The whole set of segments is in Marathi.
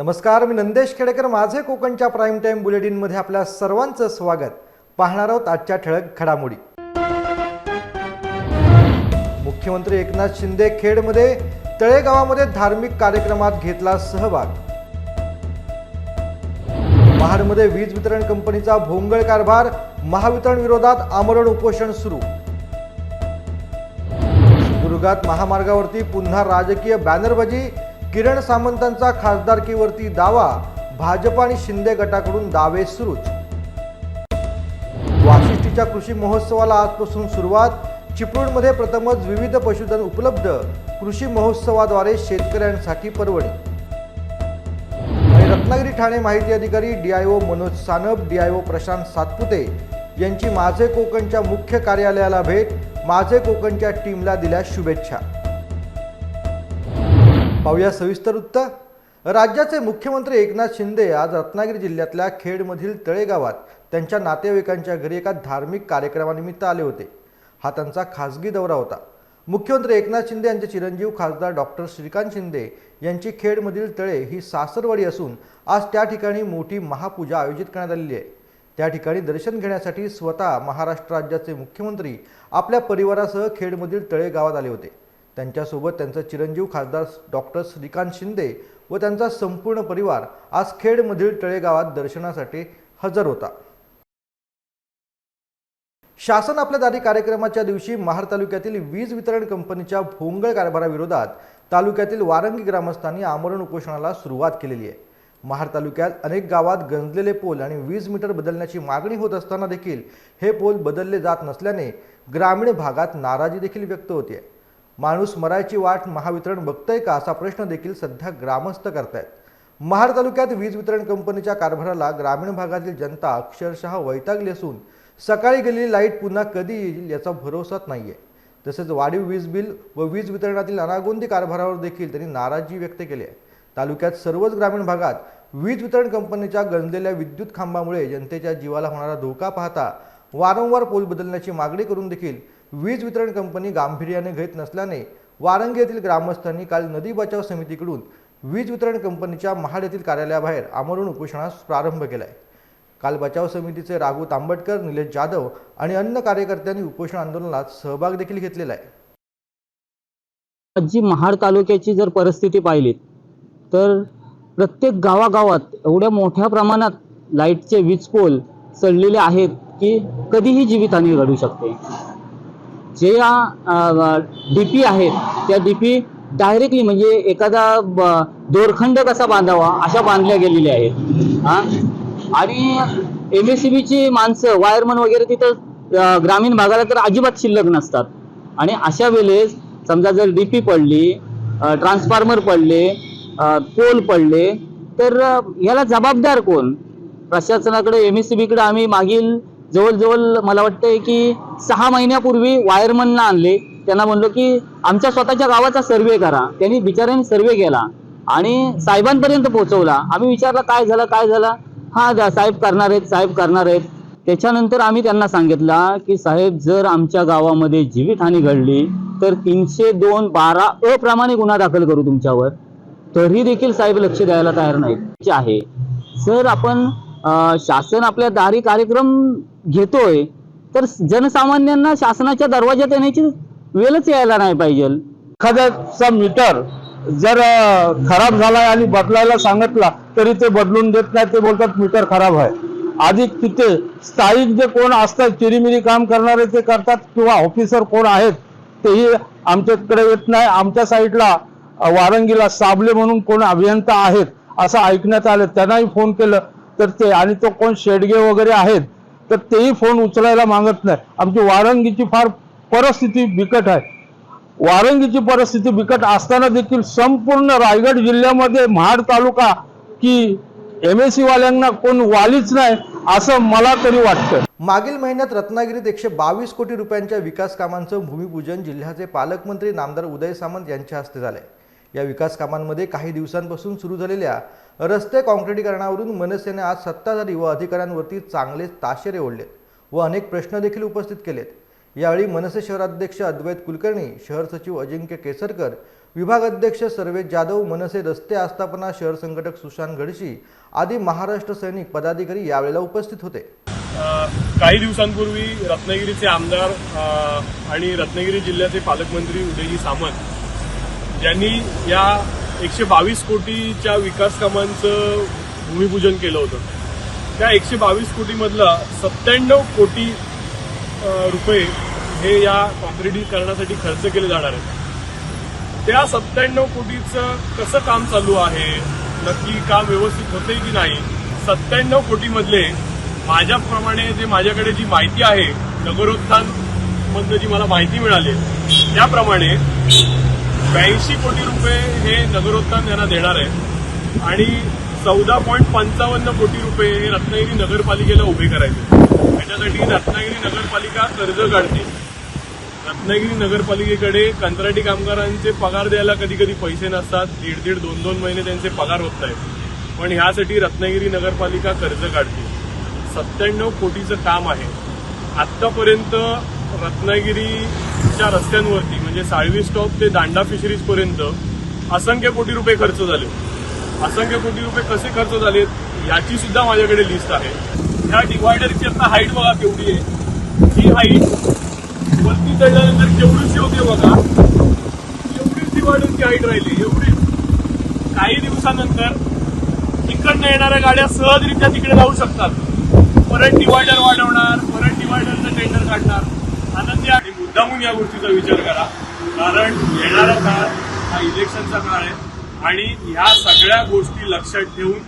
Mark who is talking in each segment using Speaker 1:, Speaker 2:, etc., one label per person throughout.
Speaker 1: नमस्कार मी नंदेश खेडेकर. माझे कोकणच्या प्राईम टाईम बुलेटिनमध्ये आपल्या सर्वांचं स्वागत. पाहणार आहोत आजच्या ठळक घडामोडी. मुख्यमंत्री एकनाथ शिंदे खेडमध्ये तळेगावामध्ये धार्मिक कार्यक्रमात घेतला सहभाग. महाडमध्ये वीज वितरण कंपनीचा भोंगळ कारभार महावितरण विरोधात आमरण उपोषण सुरू. सिंधुदुर्गात महामार्गावरती पुन्हा राजकीय बॅनरबाजी किरण सामंतांचा खासदारकीवरती दावा भाजप आणि शिंदे गटाकडून दावे सुरूच. वाशिष्ठीच्या कृषी महोत्सवाला आजपासून सुरुवात. चिपळूणमध्ये प्रथमच विविध पशुधन उपलब्ध. कृषी महोत्सवाद्वारे शेतकऱ्यांसाठी परवडी. आणि रत्नागिरी ठाणे माहिती अधिकारी डीआयओ मनोज सानप डीआयओ प्रशांत सातपुते यांची माझे कोकणच्या मुख्य कार्यालयाला भेट माझे कोकणच्या टीमला दिल्या शुभेच्छा. पाहूया सविस्तर वृत्त राज्याचे मुख्यमंत्री एकनाथ शिंदे आज रत्नागिरी जिल्ह्यातल्या खेडमधील तळेगावात त्यांच्या नातेवाईकांच्या घरी एका धार्मिक कार्यक्रमानिमित्त आले होते. हा त्यांचा खासगी दौरा होता. मुख्यमंत्री एकनाथ शिंदे यांचे चिरंजीव खासदार डॉक्टर श्रीकांत शिंदे यांची खेडमधील तळे ही सासरवाडी असून आज त्या ठिकाणी मोठी महापूजा आयोजित करण्यात आलेली आहे. त्या ठिकाणी दर्शन घेण्यासाठी स्वतः महाराष्ट्र राज्याचे मुख्यमंत्री आपल्या परिवारासह खेडमधील तळे गावात आले होते. त्यांच्यासोबत त्यांचा चिरंजीव खासदार डॉक्टर श्रीकांत शिंदे व त्यांचा संपूर्ण परिवार आज खेडमधील तळेगावात दर्शनासाठी हजर होता. शासन आपल्या दारी कार्यक्रमाच्या दिवशी महार तालुक्यातील वीज वितरण कंपनीच्या भोंगळ कारभाराविरोधात तालुक्यातील वारंगी ग्रामस्थांनी आमरण उपोषणाला सुरुवात केलेली आहे. महार तालुक्यात अनेक गावात गंजलेले पोल आणि वीज मीटर बदलण्याची मागणी होत असताना देखील हे पोल बदलले जात नसल्याने ग्रामीण भागात नाराजी देखील व्यक्त होते माणूस मरायची वाट महावितरण बघतंय का असा प्रश्न देखील सध्या ग्रामस्थ करतायत. महाड तालुक्यात वीज वितरण कंपनीच्या कारभाराला ग्रामीण भागातील जनता अक्षरशः वैतागली असून सकाळी गेलेली लाइट पुन्हा कधी येईल याचा भरोसाच आहे तसेच वाढीव वीज बिल व वीज वितरणातील अनागोंदी कारभारावर देखील त्यांनी नाराजी व्यक्त केली आहे. तालुक्यात सर्वच ग्रामीण भागात वीज वितरण कंपनीच्या गंजलेल्या विद्युत खांबामुळे जनतेच्या जीवाला होणारा धोका पाहता वारंवार पोल बदलण्याची मागणी करून देखील वीज वितरण कंपनी गांभीर्याने घेत नसल्याने वारंगी येथील ग्रामस्थांनी काल नदी बचाव समितीकडून वीज वितरण कंपनीच्या महाड येथील कार्यालयाबाहेर आमरण उपोषणास प्रारंभ केला आहे काल बचाव समितीचे राघू तांबटकर निलेश जाधव आणि अन्य कार्यकर्त्यांनी उपोषण आंदोलनात सहभाग देखील घेतलेला आहे.
Speaker 2: जी महाड तालुक्याची जर परिस्थिती पाहिली तर प्रत्येक गावागावात एवढ्या मोठ्या प्रमाणात लाईटचे वीज पोल चढलेले आहेत की कधीही जीवितहानी घडू शकते. जे या डी पी आहेत त्या डी पी डायरेक्टली म्हणजे एखादा दोरखंड कसा बांधावा अशा बांधल्या गेलेल्या आहेत. हा? आणि एम एस सी बीची माणसं वायरमन वगैरे तिथं ग्रामीण भागाला तर अजिबात शिल्लक नसतात. आणि अशा वेळेस समजा जर डी पी पडली ट्रान्सफॉर्मर पडले पोल पडले तर याला जबाबदार कोण? प्रशासनाकडे एम एस सी बीकडे आम्ही मागील जवळजवळ मला वाटतंय की सहा महिन्यापूर्वी वायरमनला आणले. त्यांना म्हणलो की आमच्या स्वतःच्या गावाचा सर्वे करा. त्यांनी बिचाऱ्यांनी सर्वे केला आणि साहेबांपर्यंत पोहोचवला. आम्ही विचारलं काय झालं काय झालं? हा जा- साहेब करणार आहेत साहेब करणार आहेत. त्याच्यानंतर आम्ही त्यांना सांगितलं की साहेब जर आमच्या गावामध्ये जीवितहानी घडली तर तीनशे दोन बारा अप्रामाणिक गुन्हा दाखल करू तुमच्यावर. तरी देखील साहेब लक्ष द्यायला तयार नाहीत. आहे जर आपण शासन आपल्या दारी कार्यक्रम घेतोय तर जनसामान्यांना शासनाच्या दरवाज्यात येण्याची वेळच यायला नाही पाहिजे.
Speaker 3: एखाद्याचा मीटर जर खराब झालाय आणि बदलायला सांगितला तरी ते बदलून देत नाही ते बोलतात मीटर खराब आहे. आधी तिथे स्थायिक जे कोण असतात चिरीमिरी काम करणारे ते करतात किंवा ऑफिसर कोण आहेत तेही आमच्याकडे येत नाही. आमच्या साईडला वारंगीला साबले म्हणून कोण अभियंता आहेत असं ऐकण्यात आलं. त्यांनाही फोन केलं. तर ते आणि तो कोण शेडगे वगैरे आहेत तर तेही फोन उचलायला मागत नाही. आमची वारंगीची फार परिस्थिती बिकट आहे. वारंगीची परिस्थिती बिकट असताना देखील संपूर्ण रायगड जिल्ह्यामध्ये महाड तालुका की एम एस सी वाल्यांना कोण वालीच नाही असं मला तरी वाटतं.
Speaker 1: मागील महिन्यात रत्नागिरीत एकशे बावीस कोटी रुपयांच्या विकास कामांचं भूमिपूजन जिल्ह्याचे पालकमंत्री नामदार उदय सामंत यांच्या हस्ते झाले या विकास कामांमध्ये काही दिवसांपासून सुरू झालेल्या रस्ते काँक्रिटीकरणावरून मनसेने आज सत्ताधारी व अधिकाऱ्यांवरती चांगले ताशेरे ओढलेत व अनेक प्रश्न देखील उपस्थित केलेत. यावेळी मनसे शहराध्यक्ष अद्वैत कुलकर्णी शहर सचिव अजिंक्य केसरकर विभाग अध्यक्ष सर्वेश जाधव मनसे रस्ते आस्थापना शहर संघटक सुशांत घडशी आदी महाराष्ट्र सैनिक पदाधिकारी यावेळेला उपस्थित होते.
Speaker 4: काही दिवसांपूर्वी रत्नागिरीचे आमदार आणि रत्नागिरी जिल्ह्याचे पालकमंत्री उदयजी सामंत ज्यांनी या एकशे बावीस कोटीच्या विकास कामांचं भूमिपूजन केलं होतं. त्या एकशे बावीस कोटीमधला सत्त्याण्णव कोटी रुपये हे या काँक्रिटीकरणासाठी खर्च केले जाणार आहेत. त्या सत्त्याण्णव कोटीचं कसं काम चालू आहे नक्की काम व्यवस्थित होते की नाही सत्त्याण्णव कोटीमधले माझ्याप्रमाणे जे माझ्याकडे जी माहिती आहे नगरोत्थान मधनं जी मला माहिती मिळाली त्याप्रमाणे ब्याऐंशी कोटी रुपये हे नगरोत्थान यांना देणार आहे आणि चौदा पॉईंट पंचावन्न कोटी रुपये हे रत्नागिरी नगरपालिकेला उभे करायचे. त्याच्यासाठी रत्नागिरी नगरपालिका कर्ज काढते. रत्नागिरी नगरपालिकेकडे कंत्राटी कामगारांचे पगार द्यायला कधी कधी पैसे नसतात. दीड दीड दोन दोन महिने त्यांचे पगार होत आहेत पण ह्यासाठी रत्नागिरी नगरपालिका कर्ज काढते. सत्त्याण्णव कोटीचं काम आहे. आतापर्यंत रत्नागिरीच्या रस्त्यांवरती म्हणजे साळवी स्टॉप ते दांडा फिशरीज पर्यंत असंख्य कोटी रुपये खर्च झाले. असंख्य कोटी रुपये कसे खर्च झालेत याची सुद्धा माझ्याकडे लिस्ट आहे. ह्या डिवायडरची आता हाईट बघा केवढी आहे. ही हाईट वरती चढल्यानंतर केवढीशी होते बघा. एवढीच डिवायडरची हाईट राहिली एवढी. काही दिवसानंतर तिकडनं येणाऱ्या गाड्या सहजरित्या तिकडे जाऊ शकतात. परत डिवायडर वाढवणार परत डिवायडरचं टेंडर काढणार. आनंदी मुद्दामून या गोष्टीचा विचार करा. कारण येणारा काळ हा इलेक्शनचा काळ आहे आणि ह्या सगळ्या गोष्टी लक्षात ठेवून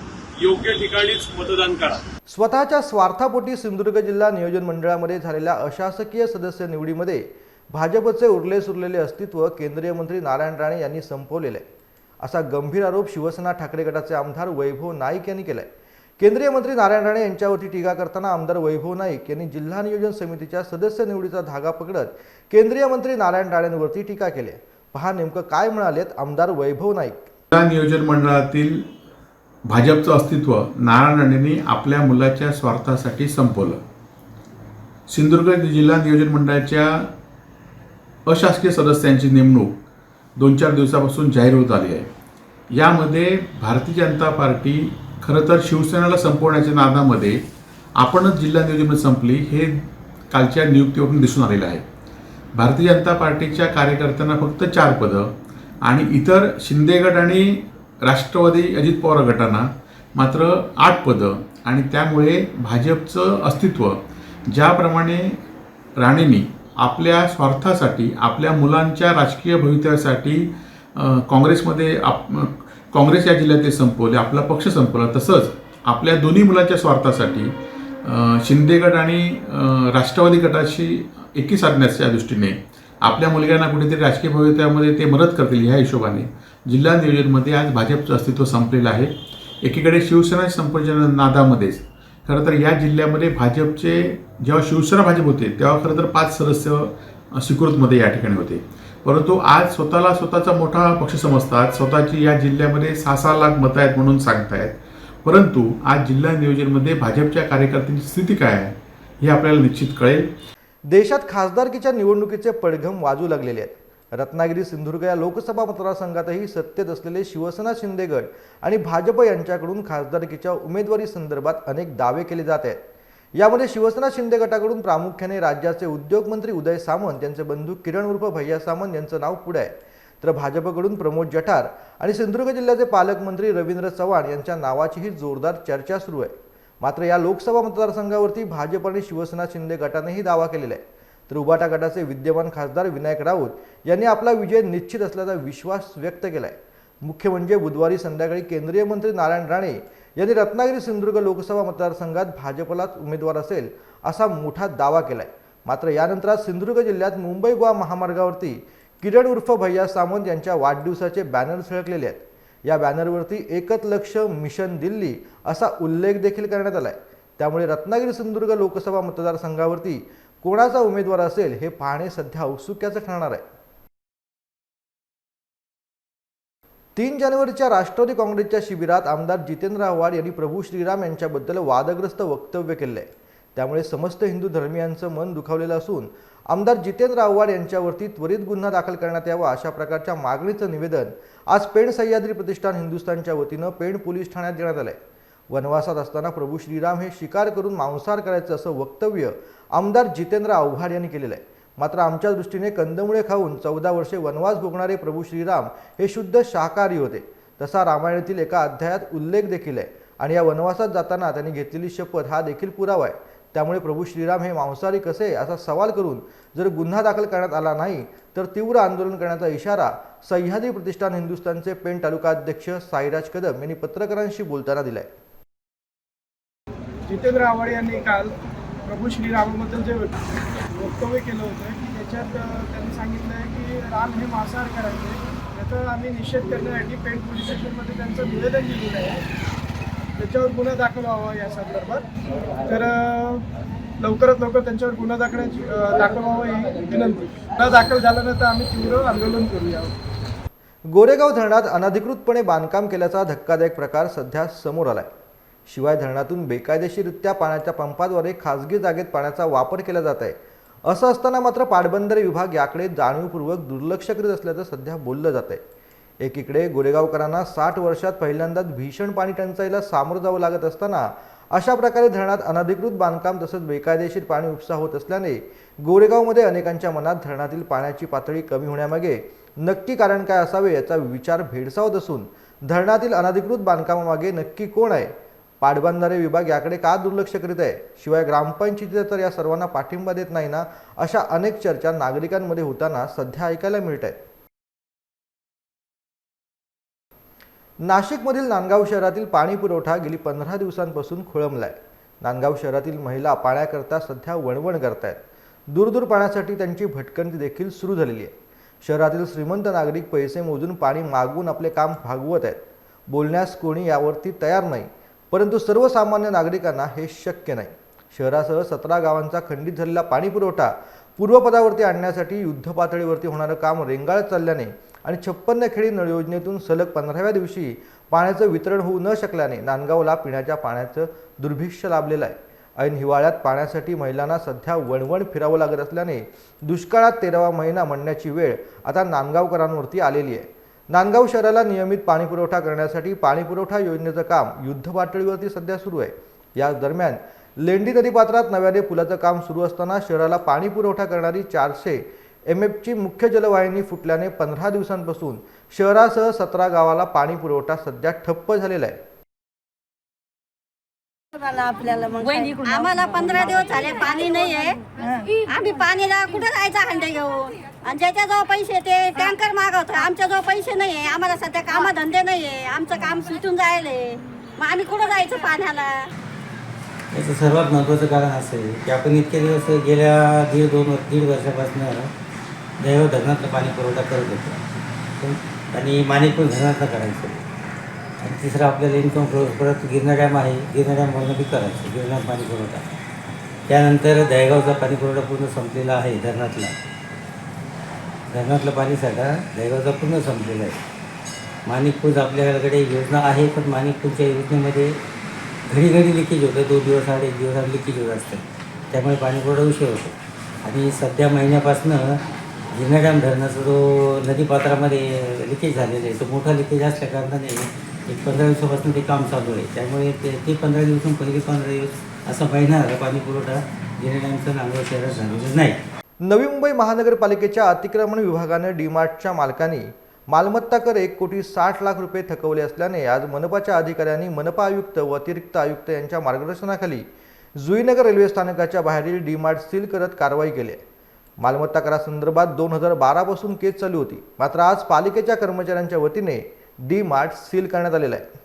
Speaker 4: योग्य ठिकाणीच मतदान करा.
Speaker 1: स्वतःच्या स्वार्थापोटी सिंधुदुर्ग जिल्हा नियोजन मंडळामध्ये झालेल्या अशासकीय सदस्य निवडीमध्ये भाजपचे उरले सुरलेले अस्तित्व केंद्रीय मंत्री नारायण राणे यांनी संपवलेले आहे. असा गंभीर आरोप शिवसेना ठाकरे गटाचे आमदार वैभव नाईक यांनी केलाय. केंद्रीय मंत्री नारायण राणे यांच्यावरती टीका करताना आमदार वैभव नाईक यांनी जिल्हा नियोजन समितीच्या सदस्य निवडीचा धागा पकडत केंद्रीय मंत्री नारायण राणेंवरती टीका केली. पहा नेमकं काय म्हणालेत आमदार वैभव नाईक.
Speaker 5: जिल्हा नियोजन मंडळातील भाजपचं अस्तित्व नारायण राणेंनी आपल्या मुलाच्या स्वार्थासाठी संपवलं. सिंधुदुर्ग जिल्हा नियोजन मंडळाच्या अशासकीय सदस्यांची नेमणूक दोन चार दिवसापासून जाहीर होत आली आहे. यामध्ये भारतीय जनता पार्टी खरं तर शिवसेनेला संपवण्याच्या नादामध्ये आपणच जिल्हा नियोजन संपली हे कालच्या नियुक्तीवरून दिसून आलेलं आहे. भारतीय जनता पार्टीच्या कार्यकर्त्यांना फक्त चार पदं आणि इतर शिंदे गट आणि राष्ट्रवादी अजित पवार गटांना मात्र आठ पदं आणि त्यामुळे भाजपचं अस्तित्व ज्याप्रमाणे राणेंनी आपल्या स्वार्थासाठी आपल्या मुलांच्या राजकीय भवितव्यासाठी काँग्रेसमध्ये आप काँग्रेस या जिल्ह्यात ते संपवले आपला पक्ष संपवला. तसंच आपल्या दोन्ही मुलांच्या स्वार्थासाठी शिंदेगड शिंदे गट आणि राष्ट्रवादी गटाशी एकी साधण्याच्या दृष्टीने आपल्या मुलग्यांना कुठेतरी राजकीय भवितव्यामध्ये ते मदत करतील ह्या हिशोबाने जिल्हा नियोजनमध्ये आज भाजपचं अस्तित्व संपलेलं आहे. एकीकडे शिवसेना संपर्जन नादामध्येच खरं तर या जिल्ह्यामध्ये भाजपचे जेव्हा शिवसेना भाजप होते तेव्हा खरं तर पाच सदस्य स्वीकृतमध्ये या ठिकाणी होते. परंतु आज स्वतःला स्वतःचा मोठा पक्ष समजतात. स्वतःची या जिल्ह्यामध्ये सहा सहा लाख मतं आहेत म्हणून सांगतायत. परंतु आज जिल्हा नियोजनमध्ये भाजपच्या कार्यकर्त्यांची स्थिती काय आहे हे आपल्याला निश्चित कळेल.
Speaker 1: देशात खासदारकीच्या निवडणुकीचे पडघम वाजू लागलेले आहेत. रत्नागिरी सिंधुदुर्ग या लोकसभा मतदारसंघातही सत्तेत असलेले शिवसेना शिंदे गट आणि भाजप यांच्याकडून खासदारकीच्या उमेदवारी संदर्भात अनेक दावे केले जात आहेत. यामध्ये शिवसेना शिंदे गटाकडून प्रामुख्याने राज्याचे उद्योगमंत्री उदय सामंत यांचे बंधू किरण उर्फ भैया सामंत यांचं नाव पुढे आहे. तर भाजपकडून प्रमोद जठार आणि सिंधुदुर्ग जिल्ह्याचे पालकमंत्री रवींद्र चव्हाण यांच्या नावाचीही जोरदार चर्चा सुरू आहे. मात्र या लोकसभा मतदारसंघावरती भाजप आणि शिवसेना शिंदे गटानेही दावा केलेला आहे. तर उबाटा गटाचे विद्यमान खासदार विनायक राऊत यांनी आपला विजय निश्चित असल्याचा विश्वास व्यक्त केला आहे मुख्य म्हणजे बुधवारी संध्याकाळी केंद्रीय मंत्री नारायण राणे यांनी रत्नागिरी सिंधुदुर्ग लोकसभा मतदारसंघात भाजपलाच उमेदवार असेल असा मोठा दावा केलाय. मात्र यानंतर आज सिंधुदुर्ग जिल्ह्यात मुंबई गोवा महामार्गावरती किरण उर्फ भैया सामंत यांच्या वाढदिवसाचे बॅनर झळकलेले आहेत. या बॅनरवरती एकच लक्ष मिशन दिल्ली असा उल्लेख देखील करण्यात आलाय. त्यामुळे रत्नागिरी सिंधुदुर्ग लोकसभा मतदारसंघावरती कोणाचा उमेदवार असेल हे पाहणे सध्या औत्सुक्याचं ठरणार आहे. तीन जानेवारीच्या राष्ट्रवादी काँग्रेसच्या शिबिरात आमदार जितेंद्र आव्हाड यांनी प्रभू श्रीराम यांच्याबद्दल वादग्रस्त वक्तव्य केले आहे त्यामुळे समस्त हिंदू धर्मियांचं मन दुखावलेलं असून आमदार जितेंद्र आव्हाड यांच्यावरती त्वरित गुन्हा दाखल करण्यात यावा अशा प्रकारच्या मागणीचं निवेदन आज पेण सह्याद्री प्रतिष्ठान हिंदुस्थानच्या वतीनं पेण पोलीस ठाण्यात देण्यात आलंय. वनवासात असताना प्रभू श्रीराम हे शिकार करून मांसाहार करायचं असं वक्तव्य आमदार जितेंद्र आव्हाड यांनी केलेलं आहे. मात्र आमच्या दृष्टीने कंदमुळे खाऊन चौदा वर्षे वनवास भोगणारे प्रभू श्रीराम हे शुद्ध शाकाहारी होते. तसा रामायणातील एका अध्यायात उल्लेख देखील आहे आणि या वनवासात जाताना त्यांनी घेतलेली शपथ हा देखील पुरावा आहे. त्यामुळे प्रभू श्रीराम हे मांसाहारी कसे असा सवाल करून जर गुन्हा दाखल करण्यात आला नाही तर तीव्र आंदोलन करण्याचा इशारा सह्याद्री प्रतिष्ठान हिंदुस्थानचे पेण तालुका अध्यक्ष साईराज कदम यांनी पत्रकारांशी बोलताना दिलाय.
Speaker 6: जितेंद्र आव्हाड यांनी काल प्रभू श्रीरामाबद्दल जे वक्तव्य केलं होतं की त्याच्यात त्यांनी सांगितलं आहे की राम हे मांसाहार करायचे. याचा आम्ही निषेध करण्यासाठी पेठ पोलीस स्टेशनमध्ये त्यांचं निवेदन दिलेलं आहे. त्याच्यावर गुन्हा दाखल व्हावा या संदर्भात. तर लवकरात लवकर त्यांच्यावर गुन्हा दाखवण्याची दाखल व्हावा ही विनंती. गुन्हा दाखल झाल्यानंतर आम्ही तीव्र आंदोलन करूया.
Speaker 1: गोरेगाव धरणात अनधिकृतपणे बांधकाम केल्याचा धक्कादायक प्रकार सध्या समोर आलाय. शिवाय धरणातून बेकायदेशीररित्या पाण्याच्या पंपाद्वारे खासगी जागेत पाण्याचा वापर केला जात आहे. असं असताना मात्र पाटबंधारे विभाग याकडे जाणीवपूर्वक दुर्लक्ष करीत असल्याचं सध्या बोललं जात आहे. एकीकडे गोरेगावकरांना साठ वर्षात पहिल्यांदाच भीषण पाणी टंचाईला सामोरं जावं लागत असताना अशा प्रकारे धरणात अनधिकृत बांधकाम तसंच बेकायदेशीर पाणी उपसा होत असल्याने गोरेगावमध्ये अनेकांच्या मनात धरणातील पाण्याची पातळी कमी होण्यामागे नक्की कारण काय असावे याचा विचार भेडसावत असून धरणातील अनधिकृत बांधकामामागे नक्की कोण आहे पाटबंधारे विभाग याकडे का दुर्लक्ष करीत आहे? शिवाय ग्रामपंचायती तर या सर्वांना पाठिंबा देत नाही ना? अशा अनेक चर्चा नागरिकांमध्ये होताना सध्या ऐकायला मिळत आहेत. नाशिकमधील नांदगाव शहरातील पाणी पुरवठा गेली पंधरा दिवसांपासून खोळंबलाय. नांदगाव शहरातील महिला पाण्याकरता सध्या वणवण करतायत. दूरदूर पाण्यासाठी त्यांची भटकंती देखील सुरू झालेली आहे. शहरातील श्रीमंत नागरिक पैसे मोजून पाणी मागवून आपले काम भागवत आहेत. बोलण्यास कोणी यावरती तयार नाही. परंतु सर्वसामान्य नागरिकांना हे शक्य नाही. शहरासह सतरा गावांचा खंडित झालेला पाणीपुरवठा पूर्वपदावरती आणण्यासाठी युद्धपातळीवरती होणारं काम रेंगाळत चालल्याने आणि छप्पन्न खेडी नळ योजनेतून सलग पंधराव्या दिवशी पाण्याचं वितरण होऊ न शकल्याने नांदगावला पिण्याच्या पाण्याचं दुर्भिक्ष लाभलेलं आहे. ऐन हिवाळ्यात पाण्यासाठी महिलांना सध्या वणवण फिरावं लागत असल्याने दुष्काळात तेरावा महिना म्हणण्याची वेळ आता नांदगावकरांवरती आलेली आहे. नांदगाव शहराला नियमित पाणी पुरवठा करण्यासाठी पाणी पुरवठा योजनेचं काम युद्धपातळीवरती सध्या सुरू आहे. या दरम्यान लेंडी नदीपात्रात नव्याने पुलाचं काम सुरू असताना शहराला पाणी पुरवठा करणारी चारशे एम एफची मुख्य जलवाहिनी फुटल्याने पंधरा दिवसांपासून शहरासह सतरा गावाला पाणी पुरवठा सध्या ठप्प झालेला आहे.
Speaker 7: मला आपल्याला मग काय? आम्हाला पंधरा दिवस झाले पाणी नाही आहे आम्ही पाणीला कुठं जायचं हंडे घेऊन? आणि ज्याच्याजवळ पैसे ते टँकर मागवतो आमच्याजवळ पैसे नाही आहे आम्हाला सध्या कामधंदे नाही आहे आमचं काम सुटून जायले. मग आम्ही कुठं जायचं पाण्याला?
Speaker 8: याचं सर्वात महत्त्वाचं कारण असं आहे की आपण इतके दिवस गेल्या दीड दोन वर- दीड वर्षापासून दैव धरणातलं पाणी पुरवठा करत होतो. पण- आणि माणिकपूर धरणातलं करायचं. आणि तिसरं आपल्याला इन्कम सोर्स परत गिरणा डॅम आहे. गिरणा डॅमवरनं बी करायचं. गिरणा पाणी पुरवठा त्यानंतर दहेगावचा पाणी पुरवठा पूर्ण संपलेला आहे धरणातला. धरणातलं पाणी साठा दहेगावचा पूर्ण संपलेला आहे. माणिकपूज आपल्याकडे योजना आहे पण माणिकपूजच्या योजनेमध्ये घडी घडी लिकेज होतं. दोन दिवस आड एक दिवस आड लिकेज होत असतं. त्यामुळे पाणी पुरवठा उशीर होतो. आणि सध्या महिन्यापासनं गिरणा डॅम धरणाचा जो नदीपात्रामध्ये लिकेज झालेला आहे तो मोठा लिकेज असल्या कारणाने एक पंधरा दिवसापासून ते काम चालू आहे. त्यामुळे ते ते पंधरा दिवसून पहिले पंधरा दिवस असा महिना पाणी पुरवठा शहरात झालेला नाही.
Speaker 1: नवी मुंबई महानगरपालिकेच्या अतिक्रमण विभागाने डीमार्टच्या मालकांनी मालमत्ता कर एक कोटी साठ लाख रुपये थकवले असल्याने आज मनपाच्या अधिकाऱ्यांनी मनपा आयुक्त व अतिरिक्त आयुक्त यांच्या मार्गदर्शनाखाली जुईनगर रेल्वे स्थानकाच्या बाहेरील डीमार्ट सील करत कारवाई केली. आहे मालमत्ता करासंदर्भात दोन हजार बारापासून केस चालू होती. मात्र आज पालिकेच्या कर्मचाऱ्यांच्या वतीने डी मार्ट सील करण्यात आलेलं आहे.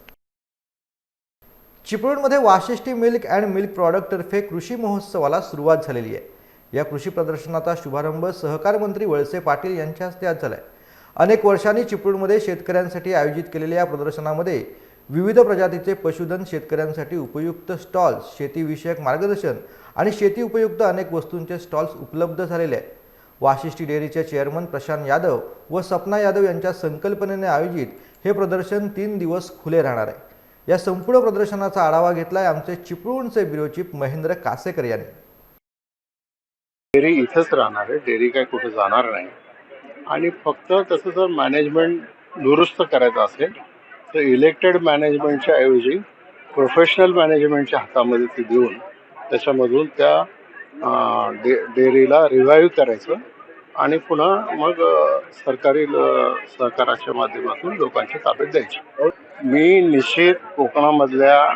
Speaker 1: चिपळूणमध्ये वाशिष्ठी मिल्क अँड मिल्क प्रॉडक्टतर्फे कृषी महोत्सवाला सुरुवात झालेली आहे. या कृषी प्रदर्शनाचा शुभारंभ सहकार मंत्री वळसे पाटील यांच्या हस्ते आज झालाय. अनेक वर्षांनी चिपळूणमध्ये शेतकऱ्यांसाठी आयोजित केलेल्या या प्रदर्शनामध्ये विविध प्रजातीचे पशुधन शेतकऱ्यांसाठी उपयुक्त स्टॉल्स शेतीविषयक मार्गदर्शन आणि शेती उपयुक्त अनेक वस्तूंचे स्टॉल्स उपलब्ध झालेले आहेत. वाशिष्ठी डेअरीचे चेअरमन प्रशांत यादव व सपना यादव यांच्या संकल्पनेने आयोजित हे प्रदर्शन तीन दिवस खुले राहणार आहे. या संपूर्ण प्रदर्शनाचा आढावा घेतलाय आमचे चिपळूणचे ब्युरो चीफ महेंद्र कासेकर यांनी.
Speaker 9: डेअरी इथंच राहणार आहे. डेअरी काय कुठे जाणार नाही. आणि फक्त तसं जर मॅनेजमेंट दुरुस्त करायचं असेल तर इलेक्टेड मॅनेजमेंटच्या ऐवजी प्रोफेशनल मॅनेजमेंटच्या हातामध्ये ती देऊन त्याच्यामधून त्या डे डेअरीला रिवाईव्ह करायचं. आणि पुन्हा मग सरकारी ल- सहकाराच्या माध्यमातून लोकांच्या ताब्यात द्यायची. मी निश्चित कोकणामधल्या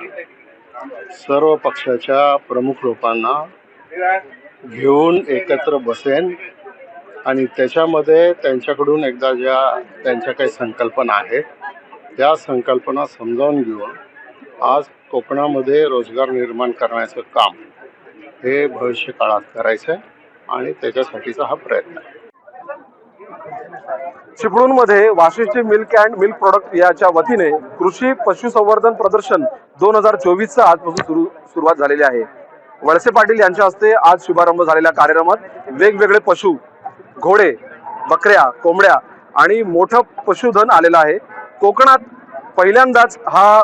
Speaker 9: सर्व पक्षाच्या प्रमुख लोकांना घेऊन एकत्र बसेन आणि त्याच्यामध्ये त्यांच्याकडून एकदा ज्या त्यांच्या काही संकल्पना आहेत त्या संकल्पना समजावून घेऊन आज कोकणामध्ये रोजगार निर्माण करण्याचं काम हे भविष्य काळात करायचं आहे आणि त्याच्यासाठीचा हा प्रयत्न आहे.
Speaker 3: चिपळूणमध्ये Vashishti milk and milk product याच्या वतीने कृषी पशुसंवर्धन प्रदर्शन दोन हजार चोवीसचा आजपासून सुरू सुरुवात झालेली आहे. वळसे पाटील यांच्या हस्ते आज शुभारंभ झालेल्या कार्यक्रमात वेगवेगळे पशु घोडे बकऱ्या कोंबड्या आणि मोठं पशुधन आलेलं आहे. कोकणात पहिल्यांदाच हा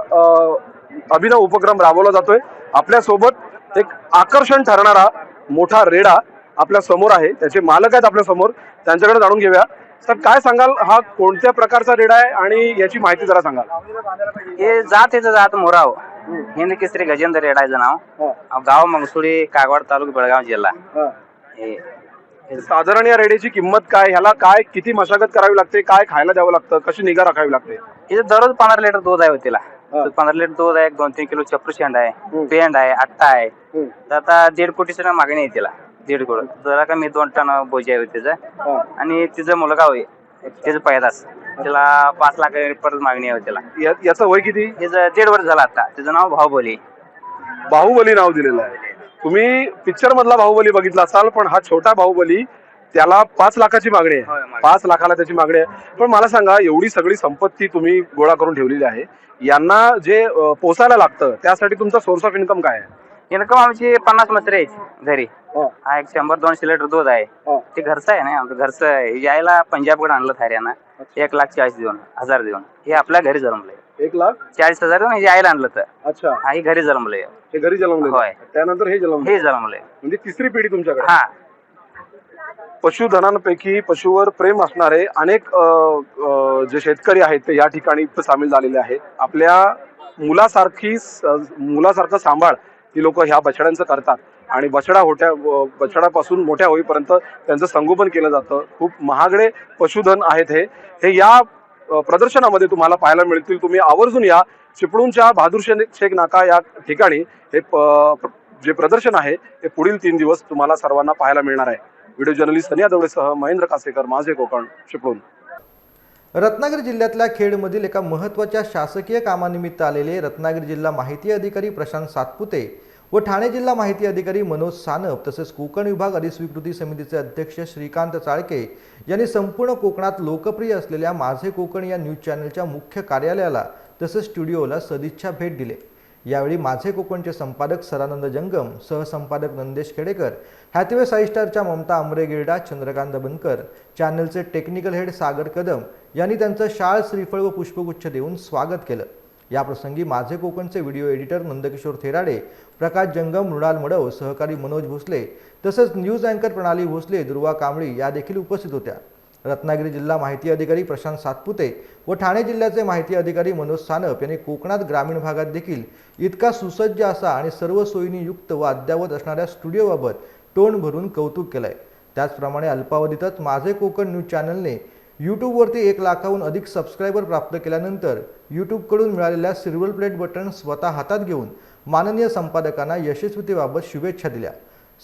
Speaker 3: अभिनव उपक्रम राबवला जातोय. आपल्यासोबत एक आकर्षण ठरणारा मोठा रेडा आपल्यासमोर आहे त्याचे मालक आहेत आपल्यासमोर त्यांच्याकडे जाणून घेऊया. तर काय सांगाल? हा कोणत्या प्रकारचा रेडा आहे आणि याची माहिती जरा सांगाल.
Speaker 10: हे जात याचं जात मोराव. हिंद केसरी गजेंद्र रेडायचं नाव. गाव मंगसुळी कागवाड तालुका बेळगाव जिल्हा. हे.
Speaker 3: साधारण या रेड्याची किंमत काय? ह्याला काय किती मशागत करावी लागते? काय खायला द्यावं लागतं? कशी निगा राखावी लागते?
Speaker 10: इथं दररोज पंधरा लिटर दूध आहे हो तिला. पंधरा लिटर दूध आहे दोन तीन किलो चप्पू शेंड आहे पेंड आहे आट्टा आहे. तर आता दीड कोटीची मागणी आहे तिला. दीड कोटी जरा कमी दोन टन बोजी आहे तिचं. आणि तिचं मुलगा होय तिचं पैदास तिला पाच लाख परत मागणी आहे
Speaker 3: या- याचं वय किती?
Speaker 10: तिचं दीड वर्ष झाला आता. तिचं नाव भाऊबोली.
Speaker 3: बाहुबली नाव दिलेलं आहे. तुम्ही पिक्चर मधला बाहुबली बघितला असाल पण हा छोटा बाहुबली त्याला पाच लाखाची मागणी
Speaker 10: होय,
Speaker 3: आहे
Speaker 10: मागणी.
Speaker 3: पाच लाखाला त्याची मागणी आहे. पण मला सांगा एवढी सगळी संपत्ती तुम्ही गोळा करून ठेवलेली आहे. यांना जे अं, पोसायला लागतं त्यासाठी तुमचा सोर्स ऑफ इन्कम काय आहे?
Speaker 10: इन्कम आमची पन्नास मसरे आहेत घरी.
Speaker 3: हो.
Speaker 10: हा एक शंभर दोनशे लिटर दूध आहे.
Speaker 3: हो.
Speaker 10: ते घरचं आहे ना आमचं घरचं आहे. यायला पंजाबकडे आणलं थार्यानं एक लाख चाळीस देऊन हजार देऊन. हे आपल्या घरी जन्मलंय.
Speaker 3: एक लाख?
Speaker 10: चाळीस हजार देऊन हे यायला आणलं तर.
Speaker 3: अच्छा.
Speaker 10: हा हे घरी जन्मलंय.
Speaker 3: हे घरी जन्मले
Speaker 10: होय.
Speaker 3: त्यानंतर हे जन्मले
Speaker 10: हे जन्मलंय.
Speaker 3: म्हणजे तिसरी पिढी तुमच्याकडे?
Speaker 10: हा.
Speaker 3: पशुधनांपैकी पशुवर प्रेम असणारे अनेक जे शेतकरी आहेत ते या ठिकाणी सामील झालेले आहेत. आपल्या मुलासारखी मुलासारखं सांभाळ ती लोक ह्या बछड्यांचं करतात. आणि बछडा होट्या व- बछडापासून मोठ्या होईपर्यंत त्यांचं संगोपन केलं जातं. खूप महागडे पशुधन आहेत हे. हे या प्रदर्शनामध्ये तुम्हाला पाहायला मिळतील. तुम्ही आवर्जून या. चिपळूणच्या बहादूरशे शेख नाका या ठिकाणी हे जे प्रदर्शन आहे ते पुढील तीन दिवस तुम्हाला सर्वांना पाहायला मिळणार आहे. व्हिडिओ जर्नलिस्ट सनिया दवडेसह महेंद्र कासेकर माझे कोकण चिपळूण.
Speaker 1: रत्नागिरी जिल्ह्यातल्या खेडमधील एका महत्त्वाच्या शासकीय कामानिमित्त आलेले रत्नागिरी जिल्हा माहिती अधिकारी प्रशांत सातपुते व ठाणे जिल्हा माहिती अधिकारी मनोज सानप तसेच कोकण विभाग अधिस्वीकृती समितीचे अध्यक्ष श्रीकांत चाळके यांनी संपूर्ण कोकणात लोकप्रिय असलेल्या माझे कोकण या न्यूज चॅनलच्या मुख्य कार्यालयाला तसेच स्टुडिओला सदिच्छा भेट दिले. यावेळी माझे कोकणचे संपादक सरानंद जंगम सहसंपादक नंदेश खेडेकर हॅथवे साईस्टारच्या ममता आमरे गिरडा चंद्रकांत बनकर चॅनलचे टेक्निकल हेड सागर कदम यांनी त्यांचं शाळ श्रीफळ व पुष्पगुच्छ देऊन स्वागत केलं. याप्रसंगी माझे कोकणचे व्हिडिओ एडिटर नंदकिशोर थेराडे प्रकाश जंगम मृणाल मडव सहकारी मनोज भोसले तसंच न्यूज अँकर प्रणाली भोसले दुर्वा कांबळी या देखील उपस्थित होत्या. रत्नागिरी जिल्हा माहिती अधिकारी प्रशांत सातपुते व ठाणे जिल्ह्याचे माहिती अधिकारी मनोज सानप यांनी कोकणात ग्रामीण भागात देखील इतका सुसज्ज असा आणि सर्व सोयींनी युक्त व अद्यावत असणाऱ्या स्टुडिओबाबत तोंड भरून कौतुक केलंय. त्याचप्रमाणे अल्पावधीतच माझे कोकण न्यूज चॅनलने यूट्यूबवरती एक लाखाहून अधिक सबस्क्रायबर प्राप्त केल्यानंतर यूट्यूबकडून मिळालेल्या सिल्वर प्लेट बटन स्वतः हातात घेऊन माननीय संपादकांना यशस्वीतेबाबत शुभेच्छा दिल्या.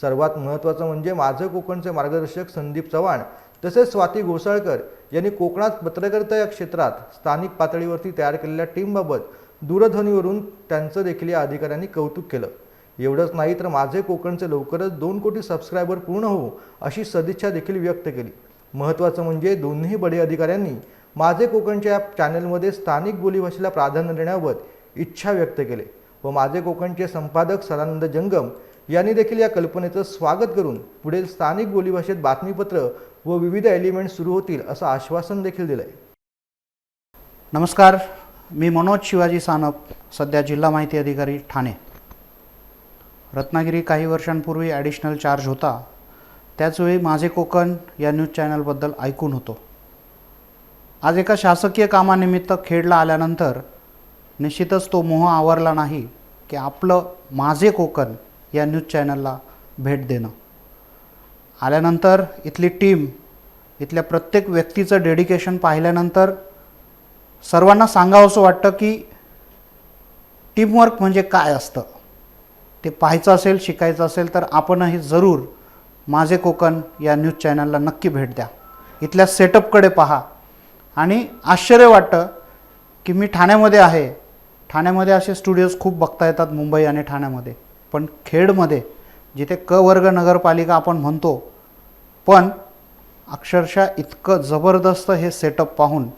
Speaker 1: सर्वात महत्त्वाचं म्हणजे माझं कोकणचे मार्गदर्शक संदीप चव्हाण तसेच स्वाती घोसाळकर यांनी कोकणात पत्रकारिता या क्षेत्रात स्थानिक पातळीवरती तयार केलेल्या टीमबाबत दूरध्वनीवरून त्यांचं देखील या अधिकाऱ्यांनी कौतुक केलं. एवढंच नाही तर माझे कोकणचे लवकरच दोन कोटी सबस्क्रायबर पूर्ण होऊ अशी सदिच्छा देखील व्यक्त केली. महत्त्वाचं म्हणजे दोन्ही बडे अधिकाऱ्यांनी माझे कोकणच्या या चॅनलमध्ये स्थानिक बोलीभाषेला प्राधान्य देण्याबाबत इच्छा व्यक्त केले व माझे कोकणचे संपादक सदानंद जंगम यांनी देखील या कल्पनेचं स्वागत करून पुढील स्थानिक बोलीभाषेत बातमीपत्र व विविध एलिमेंट सुरू होतील असं आश्वासन देखील दिलंय.
Speaker 11: नमस्कार मी मनोज शिवाजी सानप सध्या जिल्हा माहिती अधिकारी ठाणे. रत्नागिरी काही वर्षांपूर्वी ॲडिशनल चार्ज होता. त्याचवेळी माझे कोकण या न्यूज चॅनलबद्दल ऐकून होतो. आज एका शासकीय कामानिमित्त खेडला आल्यानंतर निश्चितच तो मोह आवरला नाही की आपलं माझे कोकण या न्यूज चॅनलला भेट देणं. आल्यानंतर इथली टीम इथल्या प्रत्येक व्यक्तीचं डेडिकेशन पाहिल्यानंतर सर्वांना सांगावंसं वाटतं की टीमवर्क म्हणजे काय असतं? ते पाहायचं असेल शिकायचं असेल तर आपणही जरूर माझे कोकण या न्यूज चॅनलला नक्की भेट द्या. इथल्या सेटअपकडे पहा. आणि आश्चर्य वाटतं की मी ठाण्यामध्ये आहे. ठाण्यामध्ये असे स्टुडिओज खूप बघता येतात मुंबई आणि ठाण्यामध्ये. पण खेडमध्ये जिथे क वर्ग नगरपालिका आपण म्हणतो पण अक्षरशः इतकं जबरदस्त हे सेटअप पाहून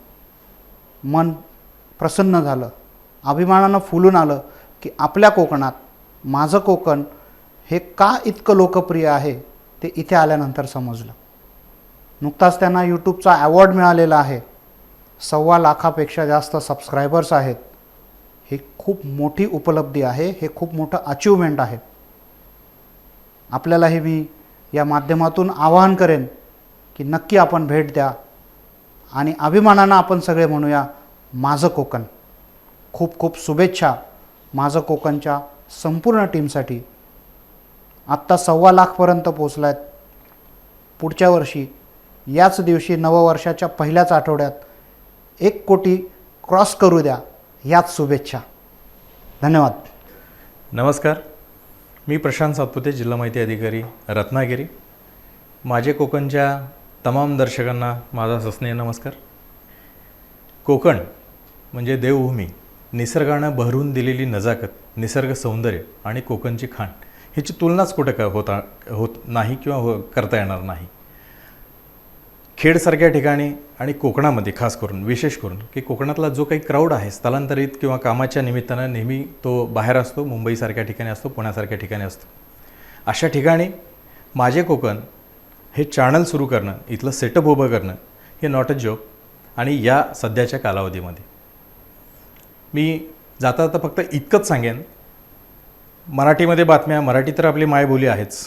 Speaker 11: मन प्रसन्न झालं. अभिमानानं फुलून आलं की आपल्या कोकणात माझं कोकण हे का इतकं लोकप्रिय आहे ते इथे आल्यानंतर समजलं. नुकताच त्यांना यूट्यूबचा अवॉर्ड मिळालेला आहे. सव्वा लाखापेक्षा जास्त सबस्क्रायबर्स आहेत. हे खूप मोठी उपलब्धी आहे हे खूप मोठं अचिव्हमेंट आहे. आपल्यालाही मी या माध्यमातून आवाहन करेन की नक्की आपण भेट द्या आणि अभिमानानं आपण सगळे म्हणूया माझं कोकण. खूप खूप शुभेच्छा माझं कोकणच्या संपूर्ण टीमसाठी. आत्ता सव्वा लाखपर्यंत पोचला आहेत पुढच्या वर्षी याच दिवशी नववर्षाच्या पहिल्याच आठवड्यात एक कोटी क्रॉस करू द्या याच शुभेच्छा. धन्यवाद.
Speaker 12: नमस्कार. मी प्रशांत सातपुते जिल्हा माहिती अधिकारी रत्नागिरी. माझे कोकणच्या तमाम दर्शकांना माझा सस्नेह नमस्कार. कोकण म्हणजे देवभूमी निसर्गानं भरून दिलेली नजाकत निसर्ग सौंदर्य आणि कोकणची खाण ह्याची तुलनाच कुठं का होता होत नाही किंवा हो करता येणार नाही? खेडसारख्या ठिकाणी आणि कोकणामध्ये खास करून विशेष करून की कोकणातला जो काही क्राऊड आहे स्थलांतरित किंवा कामाच्या निमित्तानं नेहमी तो बाहेर असतो मुंबईसारख्या ठिकाणी असतो पुण्यासारख्या ठिकाणी असतो. अशा ठिकाणी माझे कोकण हे चॅनल सुरू करणं इथलं सेटअप उभं करणं हे नॉट अ जोक आणि या सध्याच्या कालावधीमध्ये. मी जाता जाता फक्त इतकंच सांगेन मराठीमध्ये बातम्या मराठी तर आपली मायबोली आहेच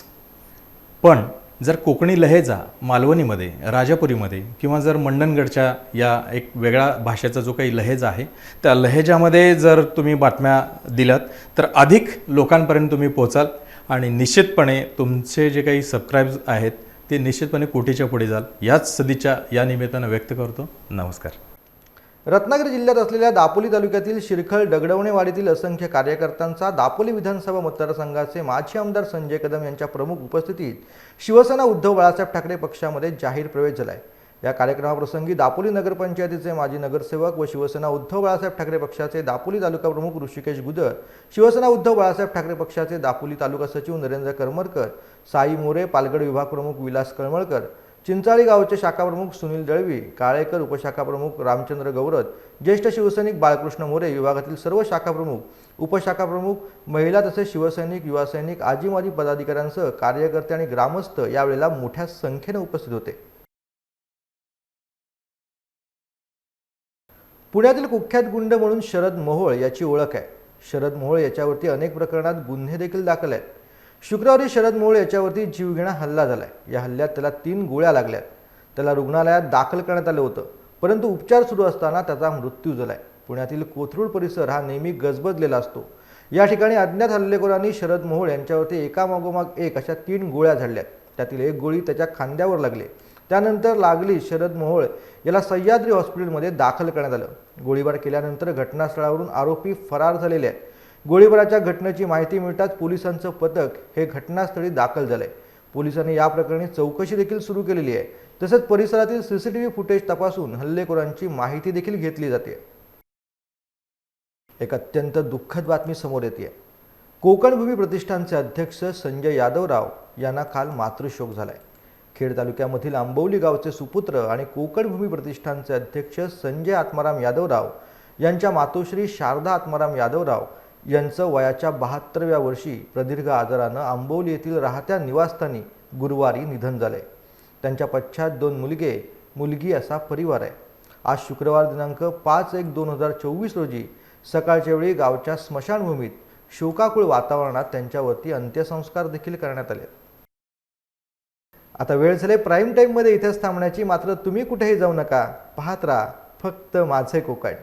Speaker 12: पण जर कोकणी लहेजा मालवणीमध्ये राजापुरीमध्ये किंवा जर मंडणगडच्या या एक वेगळा भाषेचा जो काही लहेजा आहे त्या लहेजामध्ये जर तुम्ही बातम्या दिल्यात तर अधिक लोकांपर्यंत तुम्ही पोचाल आणि निश्चितपणे तुमचे जे काही सबस्क्राईब्स आहेत ते निश्चितपणे कोटीच्या पुढे जाल. याच सदिच्छा या निमित्तानं व्यक्त करतो. नमस्कार.
Speaker 1: रत्नागिरी जिल्ह्यात असलेल्या दापोली तालुक्यातील शिरखळ दगडवणेवाडीतील असंख्य कार्यकर्त्यांचा दापोली विधानसभा मतदारसंघाचे माजी आमदार संजय कदम यांच्या प्रमुख उपस्थितीत शिवसेना उद्धव बाळासाहेब ठाकरे पक्षामध्ये जाहीर प्रवेश झाला आहे या कार्यक्रमाप्रसंगी दापोली नगरपंचायतीचे माजी नगरसेवक व शिवसेना उद्धव बाळासाहेब ठाकरे पक्षाचे दापोली तालुका प्रमुख ऋषिकेश गुदर शिवसेना उद्धव बाळासाहेब ठाकरे पक्षाचे दापोली तालुका सचिव नरेंद्र करमरकर साई मोरे पालगड विभाग प्रमुख विलास कळमळकर चिंचाळी गावचे शाखाप्रमुख सुनील दळवी काळेकर उपशाखाप्रमुख रामचंद्र गौरत ज्येष्ठ शिवसैनिक बाळकृष्ण मोरे विभागातील सर्व शाखाप्रमुख उपशाखाप्रमुख महिला तसेच शिवसैनिक युवासैनिक आजीमाजी पदाधिकाऱ्यांसह कार्यकर्ते आणि ग्रामस्थ यावेळेला मोठ्या संख्येने उपस्थित होते. पुण्यातील कुख्यात गुंड म्हणून शरद मोहोळ याची ओळख आहे. शरद मोहोळ याच्यावरती अनेक प्रकरणात गुन्हे देखील दाखल आहेत. शुक्रवारी शरद मोळ याच्यावरती जीवघेणा हल्ला झाला आहे या हल्ल्यात त्याला तीन गोळ्या लागल्यात. त्याला रुग्णालयात दाखल करण्यात आलं होतं. परंतु उपचार सुरू असताना त्याचा मृत्यू झाला आहे पुण्यातील कोथरूड परिसर हा नेहमी गजबजलेला असतो. या ठिकाणी अज्ञात हल्लेखोरांनी शरद मोहोळ यांच्यावरती एकामागोमाग एक अशा तीन गोळ्या झाडल्यात. त्यातील एक गोळी त्याच्या खांद्यावर लागली. त्यानंतर लागली शरद मोहोळ याला सह्याद्री हॉस्पिटलमध्ये दाखल करण्यात आलं. गोळीबार केल्यानंतर घटनास्थळावरून आरोपी फरार झालेले आहेत. गोळीबाराच्या घटनेची माहिती मिळताच पोलिसांचं पथक हे घटनास्थळी दाखल झालंय. पोलिसांनी या प्रकरणी चौकशी देखील सुरू केलेली आहे. तसंच परिसरातील सीसीटीव्ही फुटेज तपासून हल्लेखोरांची माहिती देखील घेतली जाते. एक अत्यंत दुःखद बातमी समोर येते कोकण भूमी प्रतिष्ठानचे अध्यक्ष संजय यादवराव यांना काल मातृशोक झालाय. खेड तालुक्यामधील आंबवली गावचे सुपुत्र आणि कोकण भूमी प्रतिष्ठानचे अध्यक्ष संजय आत्माराम यादवराव यांच्या मातोश्री शारदा आत्माराम यादवराव यांचं वयाच्या बहात्तरव्या वर्षी प्रदीर्घ आजारानं आंबोली येथील राहत्या निवासस्थानी गुरुवारी निधन झाले त्यांच्या पश्चात दोन मुलगे मुलगी असा परिवार आहे. आज शुक्रवार दिनांक पाच एक दोन हजार चोवीस रोजी सकाळच्या वेळी गावच्या स्मशानभूमीत शोकाकुळ वातावरणात त्यांच्यावरती अंत्यसंस्कार देखील करण्यात आले आता वेळ झाले प्राईम टाईममध्ये इथेच थांबण्याची. मात्र तुम्ही कुठेही जाऊ नका. पाहत राहा फक्त माझे कोकण